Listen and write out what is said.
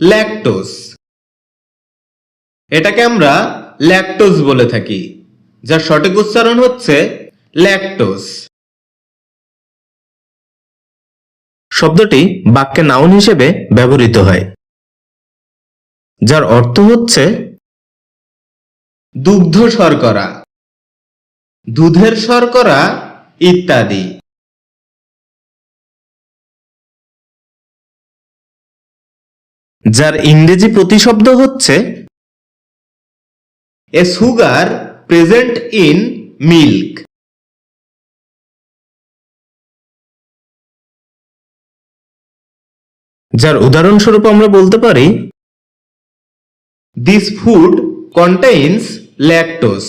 Lactose এটাকে আমরা lactose বলে থাকি, যার সঠিক উচ্চারণ হচ্ছে ল্যাকটোস শব্দটি বাক্যে নাউন হিসেবে ব্যবহৃত হয়, যার অর্থ হচ্ছে দুগ্ধ শর্করা, দুধের শর্করা ইত্যাদি। যার ইংরেজি প্রতিশব্দ হচ্ছে a sugar present in milk. যার উদাহরণস্বরূপ আমরা বলতে পারি দিস ফুড কন্টেইনস ল্যাকটোস